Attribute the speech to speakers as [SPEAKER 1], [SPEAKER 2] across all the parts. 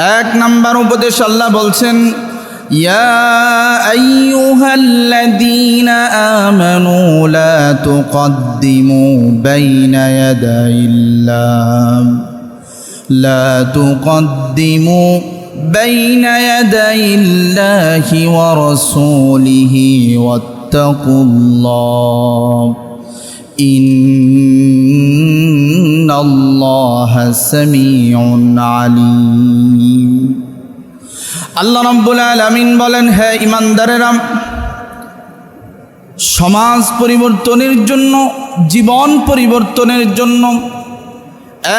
[SPEAKER 1] এক নাম্বার উপদেশ আল্লাহ বলছেন, ইয়া আইয়ুহাল্লাযীনা আমানু লা তুকদ্দিমু বাইনা ইয়াদাইল্লাহ। লা তুকদ্দিমু বাইনা ইয়াদাইল্লাহি ওয়া রাসূলিহি ওয়াত্তাকুল্লাহ। إن الله سميع عليم আল্লাহ রব্বুল আলামিন বলেন হ্যাঁ ইমানদারেরা সমাজ পরিবর্তনের জন্য জীবন পরিবর্তনের জন্য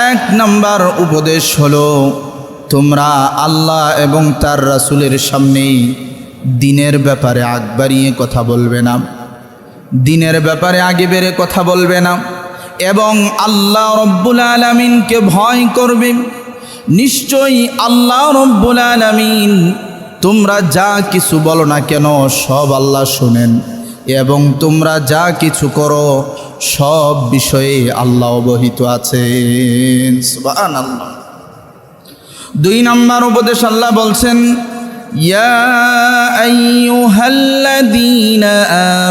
[SPEAKER 1] এক নাম্বার উপদেশ হলো তোমরা আল্লাহ এবং তার রাসূলের সামনেই দিনের ব্যাপারে আগ বাড়িয়ে কথা বলবে না দিনের ব্যাপারে আগে বেড়ে কথা বলবে না। এবং আল্লাহ রব্বুল আলমিনকে ভয় করবে। নিশ্চয়ই আল্লাহ রব্বুল আলমিন তোমরা যা কিছু বলো না কেন, সব আল্লাহ শোনেন। এবং তোমরা যা কিছু করো, সব বিষয়ে আল্লাহ অবহিত আছেন। সুবহানাল্লাহ। দুই নম্বর উপদেশ আল্লাহ বলছেন يا أيها الذين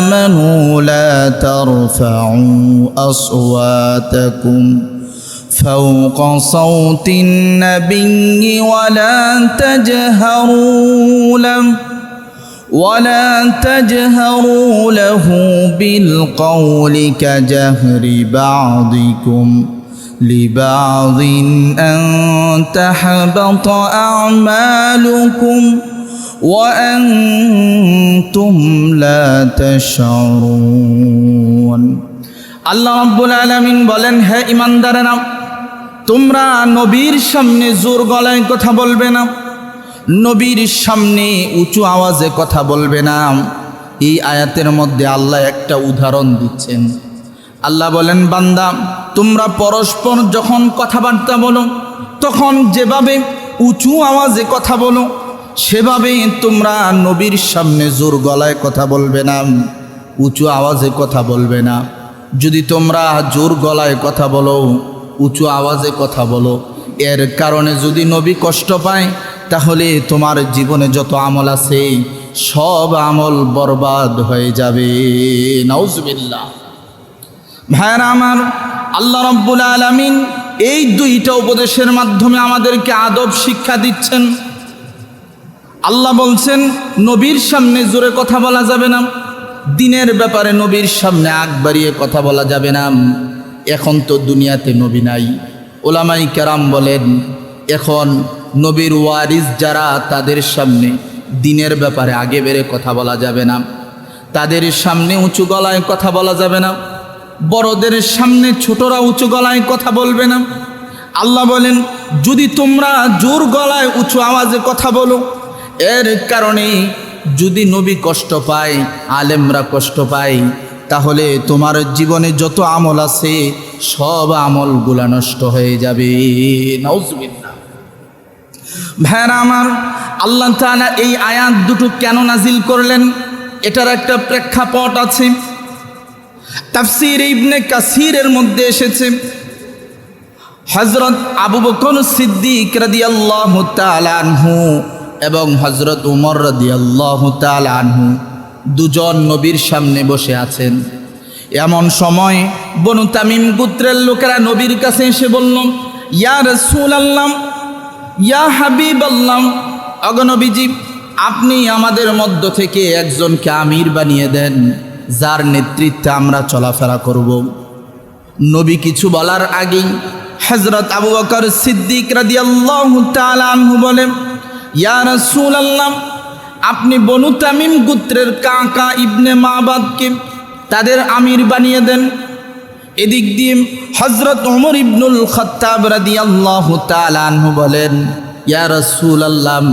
[SPEAKER 1] آمنوا لا ترفعوا أصواتكم فوق صوت النبي ولا تجهروا له ولا تجهروا له بالقول كجهر بعضكم لبعض أن تحبط أعمالكم وأنتم لا تشعرون আল্লাহ রব্বুল আলমিন বলেন হে ইমানদারেরা তোমরা নবীর সামনে জোর গলায় কথা বলবে না নবীর সামনে উঁচু আওয়াজে কথা বলবে না এই আয়াতের মধ্যে আল্লাহ একটা উদাহরণ দিচ্ছেন আল্লাহ বলেন, বান্দা, তোমরা পরস্পর যখন কথাবার্তা বলো, তখন যেভাবে উঁচু আওয়াজে কথা বলো সেভাবে তোমরা নবীর সামনে জোর গলায় কথা বলবে না, উঁচু আওয়াজে কথা বলবে না। যদি তোমরা জোর গলায় কথা বলো, উঁচু আওয়াজে কথা বলো, এর কারণে যদি নবী কষ্ট পায়, তাহলে তোমার জীবনে যত আমল আছে, সব আমল বরবাদ হয়ে যাবে। নাউজবিল্লা ভাইয়ারা আমার, আল্লাহ রব্বুল আলমিন এই দুইটা উপদেশের মাধ্যমে আমাদেরকে আদব শিক্ষা দিচ্ছেন। আল্লাহ বলছেন, নবীর সামনে জোরে কথা বলা যাবে না, দিনের ব্যাপারে নবীর সামনে আগ বাড়িয়ে কথা বলা যাবে না। এখন তো দুনিয়াতে নবী নাই, ওলামাই কেরাম বলেন, এখন নবীর ওয়ারিস যারা তাদের সামনে দিনের ব্যাপারে আগে বেড়ে কথা বলা যাবে না, তাদের সামনে উঁচু গলায় কথা বলা যাবে না। বড়দের সামনে ছোটরা উঁচু গলায় কথা বলবে না। আল্লাহ বলেন, যদি তোমরা জোর গলায় উঁচু আওয়াজে কথা বলো, এর কারণে যদি নবী কষ্ট পায়, আলেমরা কষ্ট পায়, তাহলে তোমার জীবনে যত আমল আছে, সব আমলগুলা নষ্ট হয়ে যাবে। ভাইয়ারা আমার, আল্লাহ তাআলা এই আয়াত দুটো কেন নাজিল করলেন? এটার একটা প্রেক্ষাপট আছে। তাফসির ইবনে কাসিরের মধ্যে এসেছে। হজরত আবু বকর সিদ্দিক রাদিয়াল্লাহু তাআলা আনহু এবং হজরত উমর রাদিয়াল্লাহু তাআলা আনহু দুজন নবীর সামনে বসে আছেন। এমন সময় বনু তামিম গোত্রের লোকেরা নবীর কাছে এসে বলল, ইয়া রসুল আল্লাম ইয়া হাবিব আল্লাম অগনবীজি আপনি আমাদের মধ্য থেকে একজনকে আমির বানিয়ে দেন। যার নেতৃত্বে আমরা চলাফেরা করব। নবী কিছু বলার আগেই হজরত আবু বকর সিদ্দিক রাদিয়াল্লাহু তাআলা আনহু বলেন, ইয়া রাসূলুল্লাহ, আপনি বনু তামিম গোত্রের কাকা ইবনে মাবাদকে তাদের আমির বানিয়ে দেন। এদিক দিয়ে হজরত ওমর ইবনুল খত্তাব রাদিয়াল্লাহু তাআলা আনহু বলেন, ইয়া রাসূলুল্লাহ,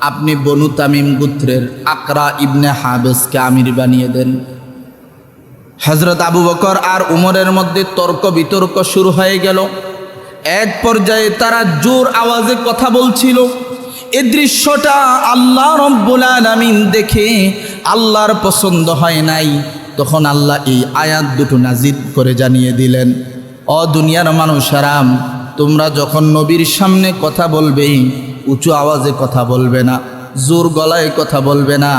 [SPEAKER 1] আপনি বনু তামিম গোত্রের আকরা ইবনে হাবেসকে আমির বানিয়ে দেন। হজরত আবু বকর আর উমরের মধ্যে তর্ক বিতর্ক শুরু হয়ে গেল। এক পর্যায়ে তারা জোর আওয়াজে কথা বলছিল। এ দৃশ্যটা আল্লাহ রব্বুল আলামিন দেখে আল্লাহর পছন্দ হয় নাই। তখন আল্লাহ এই আয়াত দুটো নাজিদ করে জানিয়ে দিলেন, অ দুনিয়ার মানুষেরাম, তোমরা যখন নবীর সামনে কথা বলবে, উঁচু আওয়াজে কথা বলবে না, জোর গলায় কথা বলবে না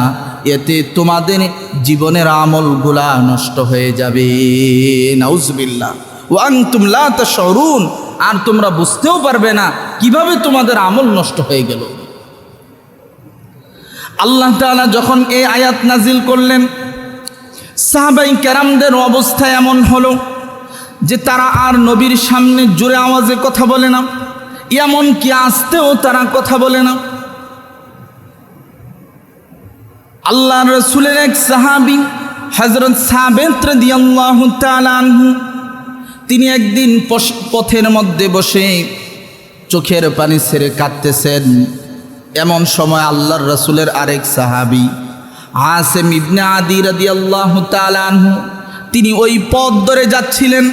[SPEAKER 1] এতে তোমাদের জীবনের আমলগুলা নষ্ট হয়ে যাবে। নাউজবিল্লা ওয়াং তুমলা তা সরুন আর তোমরা বুঝতেও পারবে না কীভাবে তোমাদের আমল নষ্ট হয়ে গেল। আল্লাহ তাআলা যখন এই আয়াত নাজিল করলেন, সাহাবাই ক্যারামদের অবস্থা এমন হলো যে তারা আর নবীর সামনে জোরে আওয়াজে কথা বলে না এমন কি আসতেও তারা কথা বলে না। আল্লাহ রসুলের এক সাহাবি হজরত সাবেত রাদিয়াল্লাহু তাআলা আনহু, তিনি একদিন পথের মধ্যে বসে চোখের পানি ছেড়ে কাঁদতেছেন। এমন সময় আল্লাহর রসুলের আরেক সাহাবি, আসেম ইবনে আদি রাদিয়াল্লাহু তাআলা আনহু, তিনি ওই পথ ধরে যাচ্ছিলেন।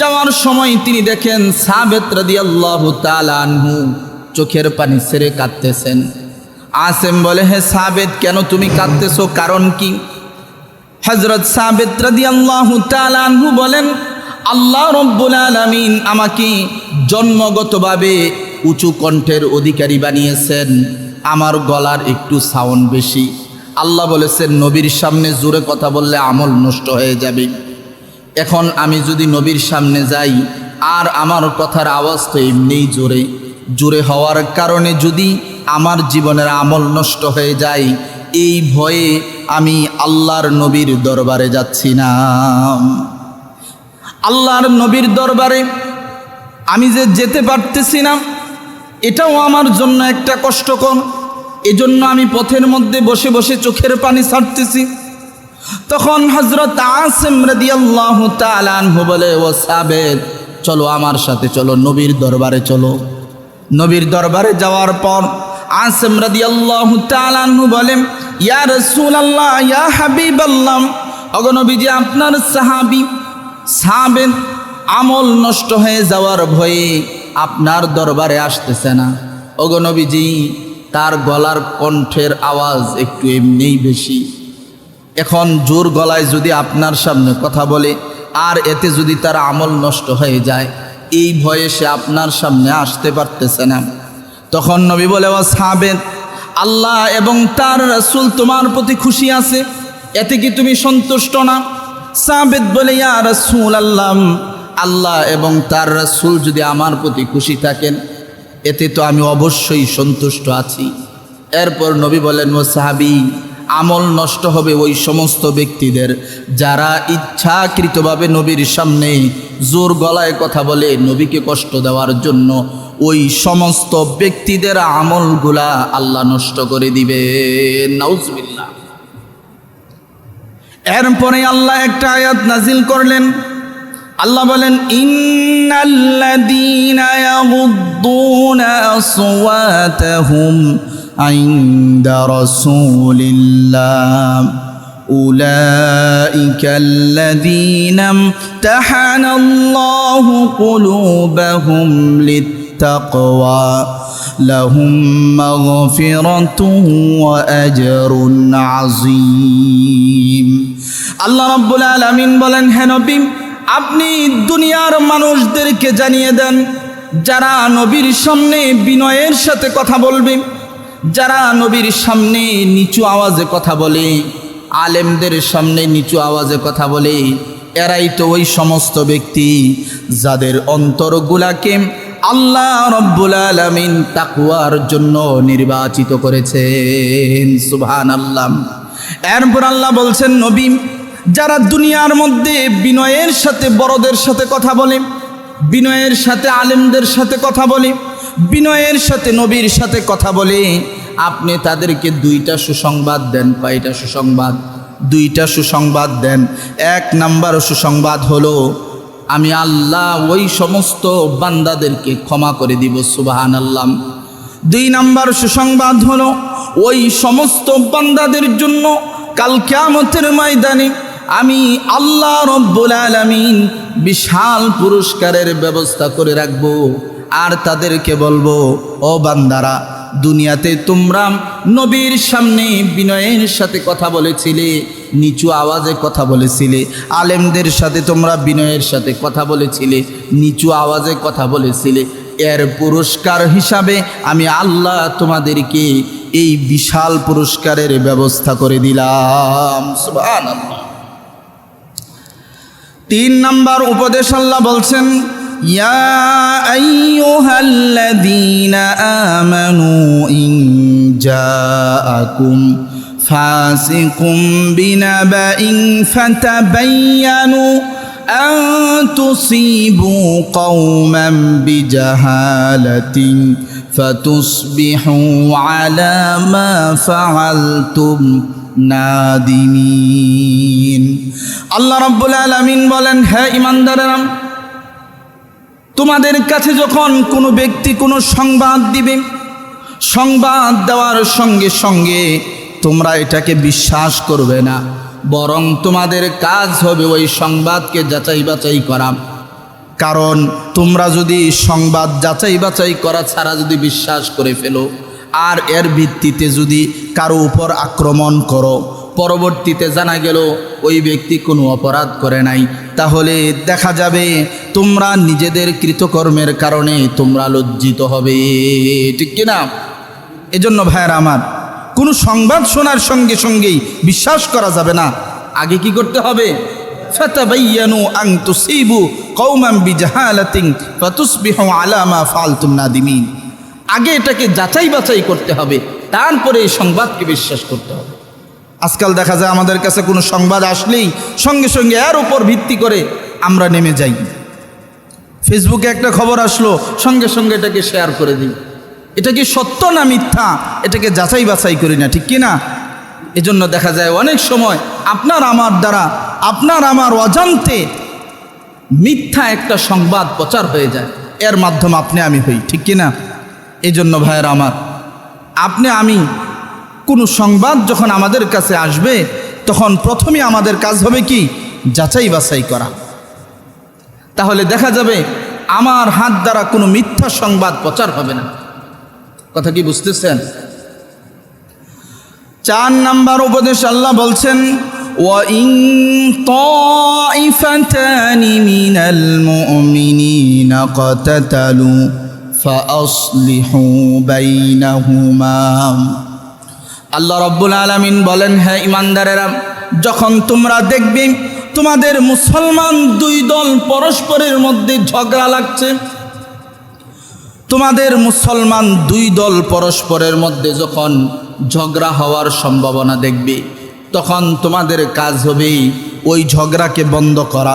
[SPEAKER 1] যাওয়ার সময় তিনি দেখেন সাবেত রাদিয়াল্লাহু তাআলা আনহু চোখের পানি ছেড়ে কাঁদতেছেন। আসেম বলে, হে সাবেদ, কেন তুমি কাঁদতেছো? কারণ কি? হজরত সাবেত রাদিয়াল্লাহু তাআলা আনহু বলেন, আল্লাহ রব্বুল আলামিন আমাকে জন্মগতভাবে উঁচু কণ্ঠের অধিকারী বানিয়েছেন। আমার গলার একটু সাউন্ড বেশি। আল্লাহ বলেছেন, নবীর সামনে জোরে কথা বললে আমল নষ্ট হয়ে যাবে। এখন আমি যদি নবীর সামনে যাই, আর আমার কথার আওয়াজ তো এমনিই জোরে। জোরে হওয়ার কারণে যদি আমার জীবনের আমল নষ্ট হয়ে যায়। এই ভয়ে আমি আল্লাহর নবীর দরবারে যাচ্ছি না আল্লাহর নবীর দরবারে আমি যে যেতে পারতেছি না এটাও আমার জন্য একটা কষ্টকর। এজন্য আমি পথের মধ্যে বসে বসে চোখের পানি ছাড়তেছি। তখন হজরত বলে চলো আমার সাথে চলো, নবীর দরবারে চলো। নবীর দরবারে যাওয়ার পর আসিম রাদিয়াল্লাহু তাআলা আনহু বলেন, ইয়া রাসূলুল্লাহ, ইয়া হাবিবাল্লাহ অগনবীজি আপনার সাহাবী সাবেদ আমল নষ্ট হয়ে যাওয়ার ভয়ে আপনার দরবারে আসতেছে না। অগনবীজি তার গলার কণ্ঠের আওয়াজ একটু এমনিই বেশি। এখন জোর গলায় যদি আপনার সামনে কথা বলে, আর এতে যদি তার আমল নষ্ট হয়ে যায়, এই ভয়ে সে আপনার সামনে আসতে পারতেছে না। তখন নবী বলে, ও সাবেদ আল্লাহ এবং তার রাসূল তোমার প্রতি খুশি আছে, এতে কি তুমি সন্তুষ্ট না? সাবেদ বলে, ইয়া রাসূল আল্লাহ আল্লাহ এবং তার রাসূল যদি আমার প্রতি খুশি থাকেন, এতে তো আমি অবশ্যই সন্তুষ্ট আছি। এরপর নবী বলেন, ও সাহাবি, আমল নষ্ট হবে ওই সমস্ত ব্যক্তিদের যারা ইচ্ছাকৃতভাবে নবীর সামনে জোর গলায় কথা বলে নবীকে কষ্ট দেওয়ার জন্য ওই সমস্ত ব্যক্তিদের আমলগুলা আল্লাহ নষ্ট করে দিবে নাউজবিল্লাহ এরপরে আল্লাহ একটা আয়াত নাজিল করলেন আল্লাহ বলেন ইন্নাল্লাযীনা ইয়াগুদ্দুনা আসওয়াতাহুম ইনদা রাসূলিল্লাহ أولئك الذين امتحن الله قلوبهم للتقوى لهم مغفرة وأجر عظيم আল্লাহ রাব্বুল আলামিন বলেন হে নবী আপনি দুনিয়ার মানুষদেরকে জানিয়ে দেন যারা নবীর সামনে বিনয়ের সাথে কথা বলবে যারা নবীর সামনে নিচু আওয়াজে কথা বলে আলেমদের সামনে নিচু আওয়াজে কথা বলে এরাই তো ওই সমস্ত ব্যক্তি যাদের অন্তরগুলাকে আল্লাহ রব্বুল আলামিন তাকুয়ার জন্য নির্বাচিত করেছেন। সুবহান আল্লাহ এরপর আল্লাহ বলছেন, নবী, যারা দুনিয়ার মধ্যে বিনয়ের সাথে, বড়দের সাথে কথা বলে, বিনয়ের সাথে, আলেমদের সাথে কথা বলে, বিনয়ের সাথে, নবীর সাথে কথা বলে, আপনি তাদেরকে দুইটা সুসংবাদ দেন। কয়টা সুসংবাদ? দুইটা সুসংবাদ দেন। এক নাম্বার সুসংবাদ হলো আমি আল্লাহ ওই সমস্ত বান্দাদেরকে ক্ষমা করে দিব সুবাহান আল্লাহ দুই নাম্বার সুসংবাদ হলো, ওই সমস্ত বান্দাদের জন্য কাল কিয়ামতের ময়দানে আমি আল্লাহ রব্বুল আলামিন বিশাল পুরস্কারের ব্যবস্থা করে রাখব। আর তাদেরকে বলব, ও বান্দারা, দুনিয়াতে তোমরা নবীর সামনে বিনয়ের সাথে কথা বলেছিলে নিচু আওয়াজে কথা বলেছিলে। আলেমদের সাথে তোমরা বিনয়ের সাথে কথা বলেছিলে। নিচু আওয়াজে কথা বলেছিলে। এর পুরস্কার হিসাবে আমি আল্লাহ তোমাদেরকে এই বিশাল পুরস্কারের ব্যবস্থা করে দিলাম। তিন নাম্বার উপদেশ আল্লাহ বলছেন আইয়ুহাল্লাযীনা আমানু ইন জাআকুম ফাসিকুম বিনাবাইন ফাতাবায়ানু أن تصيبوا قوما بجهالة فتصبحوا على ما فعلتم নাদিমিন আল্লাহ রাব্বুল আলামিন বলেন হ্যাঁ ইমানদারেরা তোমাদের কাছে যখন কোনো ব্যক্তি কোনো সংবাদ দিবে সংবাদ দেওয়ার সঙ্গে সঙ্গে তোমরা এটাকে বিশ্বাস করবে না। বরং তোমাদের কাজ হবে ওই সংবাদকে যাচাই বাছাই করা। কারণ তোমরা যদি সংবাদ যাচাই বাছাই করা ছাড়া যদি বিশ্বাস করে ফেলো, আর এর ভিত্তিতে যদি কারও উপর আক্রমণ করো, পরবর্তীতে জানা গেল ওই ব্যক্তি কোনো অপরাধ করে নাই, তাহলে দেখা যাবে তোমরা নিজেদের কৃতকর্মের কারণে তোমরা লজ্জিত হবে, ঠিক কিনা? এজন্য ভাইয়েরা আমার কোনো সংবাদ শোনার সঙ্গে সঙ্গেই বিশ্বাস করা যাবে না। আগে কি করতে হবে? নাদিমিন। আগে এটাকে যাচাই বাছাই করতে হবে, তারপরে এই সংবাদকে বিশ্বাস করতে হবে। আজকাল দেখা যায় আমাদের কাছে কোনো সংবাদ আসলেই সঙ্গে সঙ্গে এর উপর ভিত্তি করে আমরা নেমে যাই। ফেসবুকে একটা খবর আসলো, সঙ্গে সঙ্গে এটাকে শেয়ার করে দিই। এটা কি সত্য না মিথ্যা? এটাকে যাচাই বাছাই করি না, ঠিক কি না এজন্য দেখা যায় অনেক সময় আপনার আমার দ্বারা, আপনার আমার অজান্তে মিথ্যা একটা সংবাদ প্রচার হয়ে যায়। এর মাধ্যমে আপনি আমি হই, ঠিক কি না এই জন্য ভাইয়ের আমার, আপনি আমি কোনো সংবাদ যখন আমাদের কাছে আসবে, তখন প্রথমে আমাদের কাজ হবে কি? যাচাই বাছাই করা। তাহলে দেখা যাবে আমার হাত দ্বারা কোনো মিথ্যা সংবাদ প্রচার হবে না। কথা কি বুঝতেছেন চার নাম্বার উপদেশ আল্লাহ বলছেন وَإِن طَائِفَتَانِ مِنَ الْمُؤْمِنِينَ اقْتَتَلُوا فَأَصْلِحُوا بَيْنَهُمَا আল্লাহ রব্বুল আলামিন বলেন হ্যাঁ ইমানদারেরা যখন তোমরা দেখবে তোমাদের মুসলমান দুই দল পরস্পরের মধ্যে ঝগড়া লাগছে তোমাদের মুসলমান দুই দল পরস্পরের মধ্যে যখন ঝগড়া হওয়ার সম্ভাবনা দেখবে, তখন তোমাদের কাজ হবে ওই ঝগড়াকে বন্ধ করা,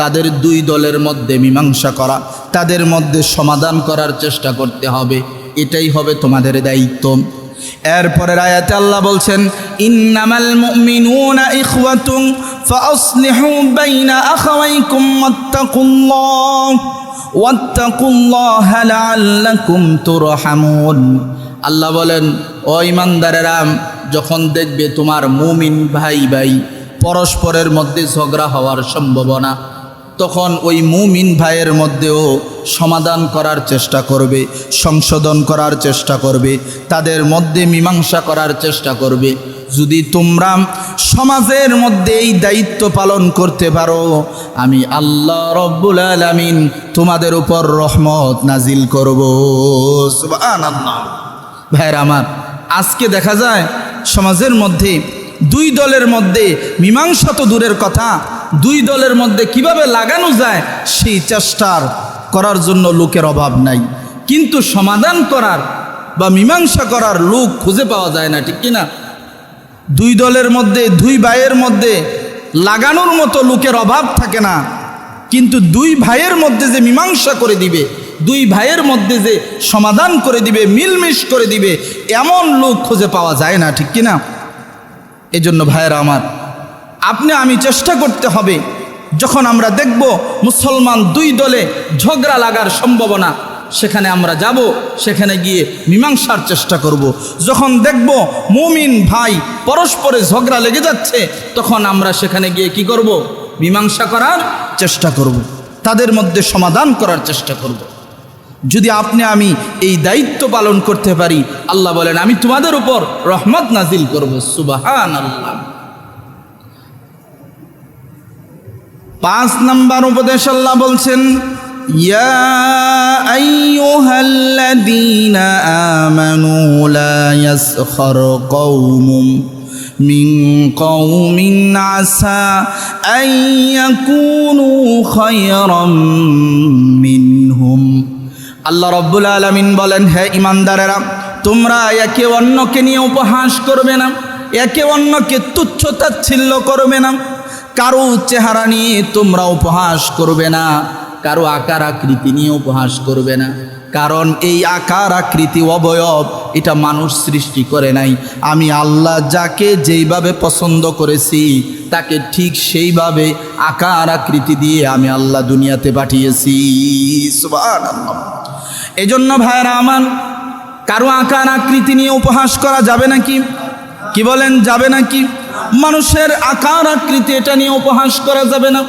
[SPEAKER 1] তাদের দুই দলের মধ্যে মীমাংসা করা, তাদের মধ্যে সমাধান করার চেষ্টা করতে হবে, এটাই হবে তোমাদের দায়িত্ব। এরপরে আয়াতে আল্লাহ বলছেন, ইন্নামাল মুমিনুনা ইখওয়াতুন ফাসলিহু বাইনা আখাওয়াইকুম ওয়াত্তাকুল্লাহ। আল্লাহ বলেন, ও ইমানদারেরা যখন দেখবে তোমার মুমিন ভাই ভাই পরস্পরের মধ্যে ঝগড়া হওয়ার সম্ভাবনা, তখন ওই মুমিন ভাইয়ের মধ্যেও সমাধান করার চেষ্টা করবে, সংশোধন করার চেষ্টা করবে, তাদের মধ্যে মীমাংসা করার চেষ্টা করবে। যদি তোমরা সমাজের মধ্যে এই দায়িত্ব পালন করতে পারো, আমি আল্লাহ রব্বুল আলামিন তোমাদের উপর রহমত নাজিল করব। ভাইয়ের আমার, আজকে দেখা যায় সমাজের মধ্যে দুই দলের মধ্যে মীমাংসা তো দূরের কথা, দুই দলের মধ্যে কীভাবে লাগানো যায় সেই চেষ্টার করার জন্য লোকের অভাব নাই। কিন্তু সমাধান করার বা মীমাংসা করার লোক খুঁজে পাওয়া যায় না, ঠিক কিনা? দুই দলের মধ্যে, দুই ভাইয়ের মধ্যে লাগানোর মতো লোকের অভাব থাকে না। কিন্তু দুই ভাইয়ের মধ্যে যে মীমাংসা করে দিবে, দুই ভাইয়ের মধ্যে যে সমাধান করে দিবে, মিলমিশ করে দিবে, এমন লোক খুঁজে পাওয়া যায় না, ঠিক কিনা? এই জন্য ভাইয়েরা আমার, আপনি আমি চেষ্টা করতে হবে, যখন আমরা দেখব মুসলমান দুই দলে ঝগড়া লাগার সম্ভাবনা সেখানে আমরা যাব, সেখানে গিয়ে মীমাংসার চেষ্টা করব। যখন দেখব মুমিন ভাই পরস্পরে ঝগড়া লেগে যাচ্ছে, তখন আমরা সেখানে গিয়ে কি করব। মীমাংসা করার চেষ্টা করব। তাদের মধ্যে সমাধান করার চেষ্টা করব। যদি আপনি আমি এই দায়িত্ব পালন করতে পারি, আল্লাহ বলেন, আমি তোমাদের উপর রহমত নাজিল করব সুবাহান আল্লাহ পাঁচ নাম্বার উপদেশ আল্লাহ বলছেন يا أيها الذين آمنوا لا يسخر قوم من قوم عسى أن يكونوا خيرا منهم আল্লাহ রব্বুল আলমিন বলেন হে ইমানদারেরা তোমরা একে অন্যকে নিয়ে উপহাস করবে না একে অন্যকে তুচ্ছ তাচ্ছিল্য করবে না কারো চেহারা নিয়ে তোমরা উপহাস করবে না কারও আকার আকৃতি নিয়ে উপহাস করবে না। কারণ এই আকার আকৃতি অবয়ব, এটা মানুষ সৃষ্টি করে নাই। আমি আল্লাহ যাকে যেইভাবে পছন্দ করেছি, তাকে ঠিক সেইভাবে আকার আকৃতি দিয়ে আমি আল্লাহ দুনিয়াতে পাঠিয়েছি। সুবহানাল্লাহ। এই জন্য ভাইরা আমার, কারও আকার আকৃতি নিয়ে উপহাস করা যাবে নাকি? কি বলেন, যাবে নাকি? মানুষের আকার আকৃতি এটা নিয়ে উপহাস করা যাবে না।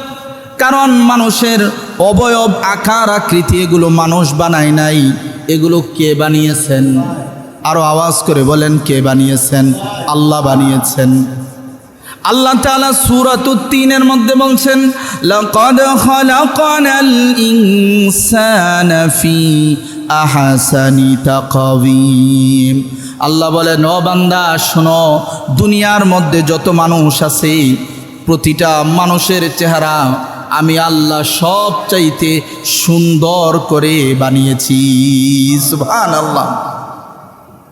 [SPEAKER 1] কারণ মানুষের অবয়ব, আকার, আকৃতি এগুলো মানুষ বানায় নাই। এগুলো কে বানিয়েছেন? আরও আওয়াজ করে বলেন, কে বানিয়েছেন? আল্লাহ বানিয়েছেন। আল্লাহ তাআলা সূরাতুত তিনের মধ্যে বলছেন, লাকাদ খালাকানাল ইনসানা ফি আহসানি তাকওয়িম। আল্লাহ বলেন, ও বান্দা, শোনো, দুনিয়ার মধ্যে যত মানুষ আছে, প্রতিটা মানুষের চেহারা আমি আল্লাহ সব চাইতে সুন্দর করে বানিয়েছি। সুবহানাল্লাহ।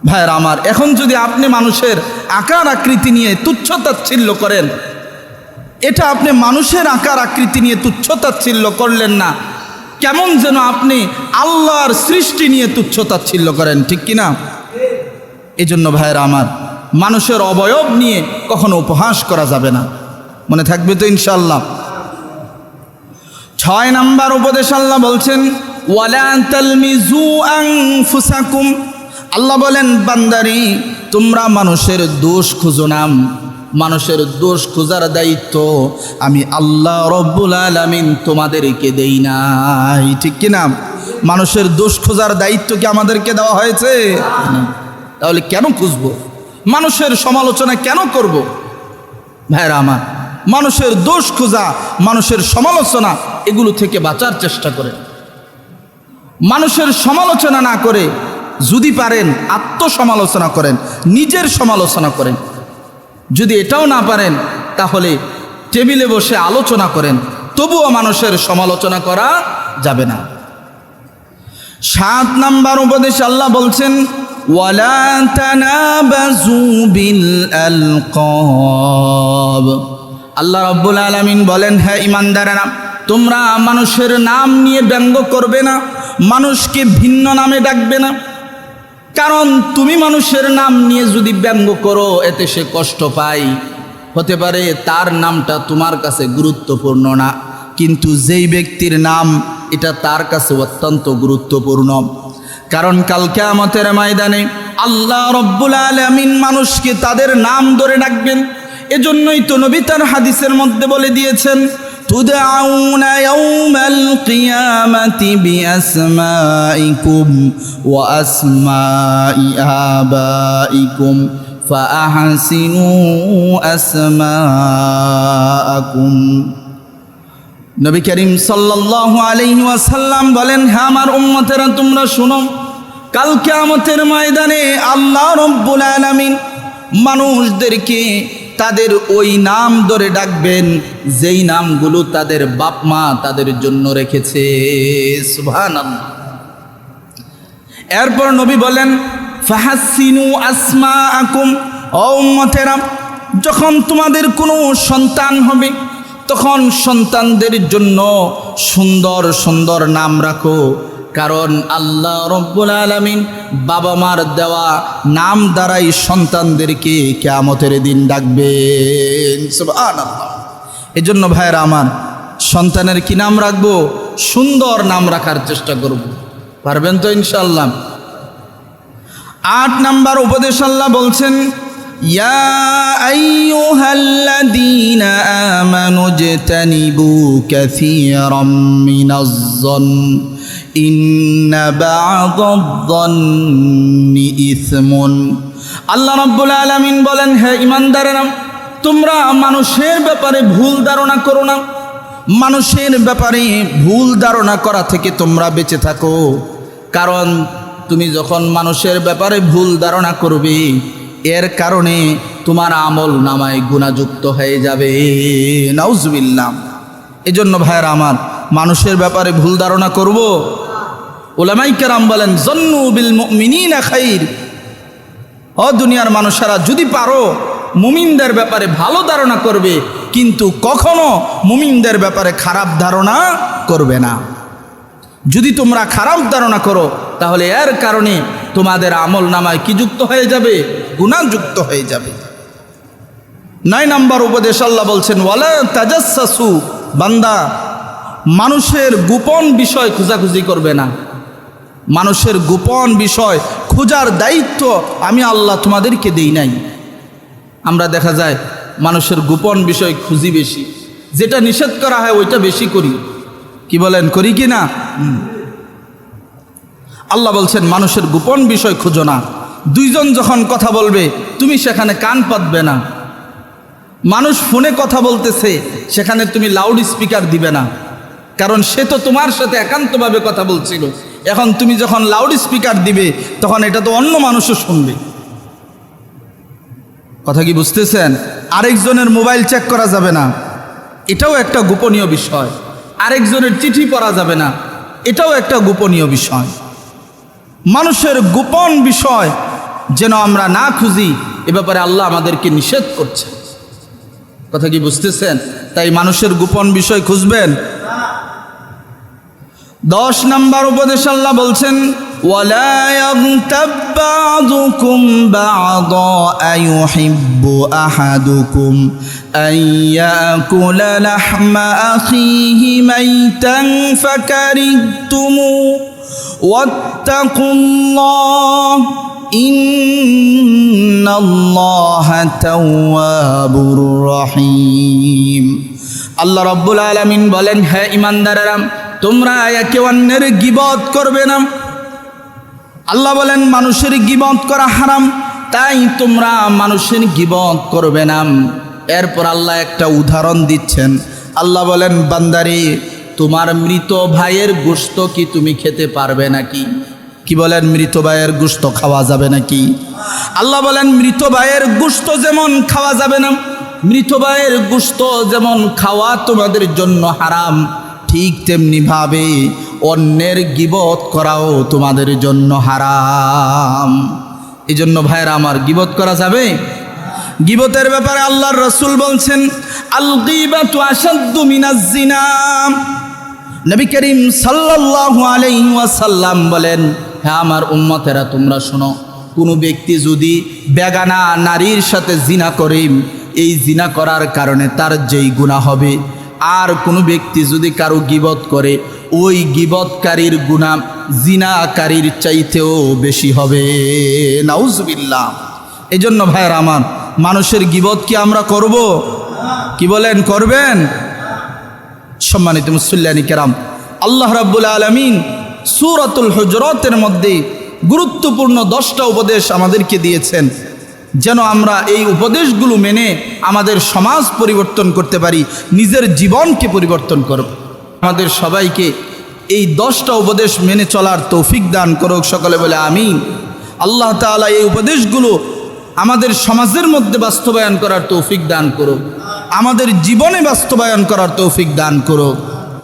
[SPEAKER 1] ভাইয়ের আমার, এখন যদি আপনি মানুষের আকার আকৃতি নিয়ে তুচ্ছতাচ্ছিল্য করেন, এটা আপনি মানুষের আকার আকৃতি নিয়ে তুচ্ছতাচ্ছিল্য করলেন না, কেমন যেন আপনি আল্লাহর সৃষ্টি নিয়ে তুচ্ছতাচ্ছিল্য করেন, ঠিক কিনা এই জন্য ভাইয়ের আমার, মানুষের অবয়ব নিয়ে কখনো উপহাস করা যাবে না। মনে থাকবে তো ইনশাল্লাহ ছয় নাম্বার উপদেশ আল্লাহ বলছেন আনফুসাকুম। আল্লাহ বলেন, বান্দারি, তোমরা মানুষের দোষ খুঁজো নাম মানুষের দোষ খোঁজার দায়িত্ব আমি আল্লাহ রব্বুল আলামিন তোমাদেরকে দেই নাই। ঠিক কিনা? মানুষের দোষ খোঁজার দায়িত্ব কি আমাদেরকে দেওয়া হয়েছে? তাহলে কেন খুঁজবো? মানুষের সমালোচনা কেন করব? ভাইরা আমার, মানুষের দোষ খোঁজা, মানুষের সমালোচনা এগুলো থেকে বাঁচার চেষ্টা করেন মানুষের সমালোচনা না করে যদি পারেন আত্মসমালোচনা করেন, নিজের সমালোচনা করেন। যদি এটাও না পারেন, তাহলে টেবিলে বসে আলোচনা করেন, তবুও মানুষের সমালোচনা করা যাবে না। সাত নাম্বার উপদেশ আল্লাহ বলছেন আল্লাহ রব্বুল আলামিন বলেন হ্যাঁ ইমানদারেরা তোমরা মানুষের নাম নিয়ে ব্যঙ্গ করবে না, মানুষকে ভিন্ন নামে ডাকবে না। কারণ তুমি মানুষের নাম নিয়ে যদি ব্যঙ্গ করো, এতে সে কষ্ট পায়। হতে পারে তার নামটা তোমার কাছে গুরুত্বপূর্ণ না, কিন্তু যেই ব্যক্তির নাম, এটা তার কাছে অত্যন্ত গুরুত্বপূর্ণ। কারণ কালকে আমাদের ময়দানে আল্লাহ রব্বুল আলমিন মানুষকে তাদের নাম ধরে ডাকবেন। এজন্যই তো নবী তার হাদিসের মধ্যে বলে দিয়েছেন تدعون يوم القيامة بأسمائكم وأسماء آبائكم فأحسنوا أسماءكم নবী করিম সাল্লাল্লাহু আলাইহি ওয়াসাল্লাম বলেন হ্যাঁ আমার উম্মতেরা তোমরা শুনো কাল কিয়ামতের ময়দানে আল্লাহ রব্বুল আলামিন মানুষদেরকে তাদের ওই নাম ধরে ডাকবেন, যেই নামগুলো তাদের বাপ মা তাদের জন্য রেখেছে। এরপর নবী বলেন ফাহাসিনু আসমা আকুম অমতেরা যখন তোমাদের কোনো সন্তান হবে, তখন সন্তানদের জন্য সুন্দর সুন্দর নাম রাখো। কারণ আল্লাহ রব্বুল আলমিন বাবা মার দেওয়া নাম দ্বারাই সন্তানদেরকে কেয়ামতের দিন সুবহানাল্লাহ। এই জন্য ভাইয়েরা আমার, সন্তানের কি নাম রাখব? সুন্দর নাম রাখার চেষ্টা করব। পারবেন তো ইনশাল্লাহ আট নাম্বার উপদেশ আল্লাহ বলছেন, ইয়া মিনাজ-জন ইন্না বা'দাদ-দন্নি ইসমুন। আল্লাহ রাব্বুল আলামিন বলেন, হে ঈমানদারেরা, তোমরা মানুষের ব্যাপারে ভুল ধারণা করো না। মানুষের ব্যাপারে ভুল ধারণা করা থেকে তোমরা বেঁচে থাকো। কারণ তুমি যখন মানুষের ব্যাপারে ভুল ধারণা করবে, এর কারণে তোমার আমল নামায় গুণাযুক্ত হয়ে যাবে। নাউজবিল্লাম এজন্য ভাইয়ের আমার, মানুষের ব্যাপারে ভুল ধারণা করব ওলামাই কেরাম বলেন, জন্নু বিল মিনিনা খাইর। ও দুনিয়ার মানুষেরা, যদি পারো, মুমিনদের ব্যাপারে ভালো ধারণা করবে, কিন্তু কখনো মুমিনদের ব্যাপারে খারাপ ধারণা করবে না। যদি তোমরা খারাপ ধারণা করো, তাহলে এর কারণে তোমাদের আমল নামায় কি যুক্ত হয়ে যাবে? গুণাযুক্ত হয়ে যাবে। নয় নাম্বার উপদেশ আল্লাহ বলছেন, ওয়ালা তাজাসু বান্দা, মানুষের গোপন বিষয় খোঁজাখুঁজি করবে না। মানুষের গোপন বিষয় খোঁজার দায়িত্ব আমি আল্লাহ তোমাদেরকে দেই নাই। আমরা দেখা যায় মানুষের গোপন বিষয় খুঁজি বেশি। যেটা নিষেধ করা হয় ওইটা বেশি করি। কি বলেন, করি কি না? আল্লাহ বলছেন, মানুষের গোপন বিষয় খুঁজো না। দুইজন যখন কথা বলবে, তুমি সেখানে কান পাতবে না। মানুষ ফোনে কথা বলতেছে, সেখানে তুমি লাউড স্পিকার দিবে না। কারণ সে তো তোমার সাথে একান্তভাবে কথা বলছিল। এখন তুমি যখন লাউড স্পিকার দিবে, তখন এটা তো অন্য মানুষও শুনবে। কথা কি বুঝতেছেন? আরেকজনের মোবাইল চেক করা যাবে না। এটাও একটা গোপনীয় বিষয়। আরেকজনের চিঠি পড়া যাবে না। এটাও একটা গোপনীয় বিষয়। মানুষের গোপন বিষয় যেন আমরা না খুঁজি, এ ব্যাপারে আল্লাহ আমাদেরকে নিষেধ করছে কথা কি বুঝতেছেন? তাই মানুষের গোপন বিষয় খুঁজবেন? দশ নাম্বার উপদেশ আল্লাহ বলছেন ولا يغتب بعضكم بعضا أيحب أحدكم أن يأكل لحم أخيه ميتا فكرهتموه واتقوا الله إن الله تواب رحيم আল্লাহ রব্বুল আলমিন বলেন হ্যাঁ ইমানদারেরা তোমরা একে অন্যের গিবত করবে না। আল্লাহ বলেন, মানুষের গিবত করা হারাম, তাই তোমরা মানুষের গিবত করবে না। এরপর আল্লাহ একটা উদাহরণ দিচ্ছেন। আল্লাহ বলেন, বান্দারি, তোমার মৃত ভাইয়ের গোস্ত কি তুমি খেতে পারবে নাকি? কি বলেন, মৃত ভাইয়ের গোস্ত খাওয়া যাবে নাকি? আল্লাহ বলেন, মৃত ভাইয়ের গোস্ত যেমন খাওয়া যাবে না, মৃত ভাইয়ের গোস্ত যেমন খাওয়া তোমাদের জন্য হারাম। ঠিক তেমনি ভাবে অন্যের গিবত করাও তোমাদের জন্য হারাম। এই জন্য ভাইয়েরা, আমার গিবত করা যাবে? গিবতের ব্যাপারে আল্লাহর রসুল বলছেন আল গিবাতু নবী করিম সাল্লাল্লাহু ওয়াসাল্লাম বলেন হ্যাঁ আমার উম্মতেরা, তোমরা শোনো, কোনো ব্যক্তি যদি বেগানা নারীর সাথে জিনা করে, এই জিনা করার কারণে তার যেই গুণা হবে আর কোনো ব্যক্তি যদি কারও গিবত করে, ওই গিবতকারীর গুণা জিনাকারীর চাইতেও বেশি হবে। নাউজবিল্লাহ। এই জন্য ভাইয়ের আমার, মানুষের গিবত কি আমরা করব? কি বলেন, করবেন? সম্মানিত মুসল্লানি কেরাম, আল্লাহ রাব্বুল আলমিন সুরাতুল হজরতের মধ্যে গুরুত্বপূর্ণ দশটা উপদেশ আমাদেরকে দিয়েছেন। যেন আমরা এই উপদেশগুলো মেনে আমাদের সমাজ পরিবর্তন করতে পারি, নিজের জীবনকে পরিবর্তন করব। আমাদের সবাইকে এই দশটা উপদেশ মেনে চলার তৌফিক দান করুক, সকলে বলে আমি আল্লাহ তাআলা এই উপদেশগুলো আমাদের সমাজের মধ্যে বাস্তবায়ন করার তৌফিক দান করুক। আমাদের জীবনে বাস্তবায়ন করার তৌফিক দান করুক।